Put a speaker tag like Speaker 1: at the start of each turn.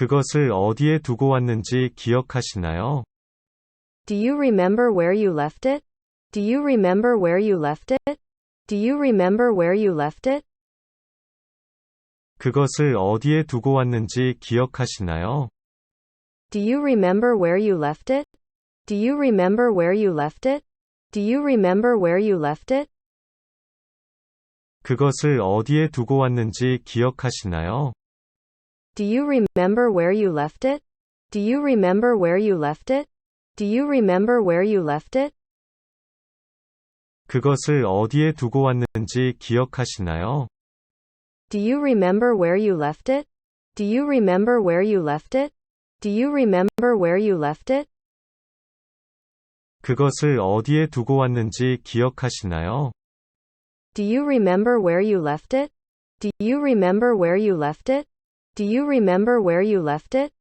Speaker 1: 그것을 어디에 두고 왔는지 기억하시나요?
Speaker 2: Do you remember where you left it? Do you remember where you left it? Do you remember where you left it?
Speaker 1: 그것을 어디에 두고 왔는지 기억하시나요?
Speaker 2: Do you remember where you left it? Do you remember where you left it? Do you remember where you left it?
Speaker 1: 그것을 어디에 두고 왔는지 기억하시나요?
Speaker 2: Do you remember where you left it? Do you remember where you left it? Do you remember where you left it?
Speaker 1: 그것을 어디에 두고 왔는지 기억하시나요?
Speaker 2: Do you remember where you left it? Do you remember where you left it? Do you remember where you left it?
Speaker 1: 그것을 어디에 두고 왔는지 기억하시나요?
Speaker 2: Do you remember where you left it? Do you remember where you left it? Do you remember where you left it?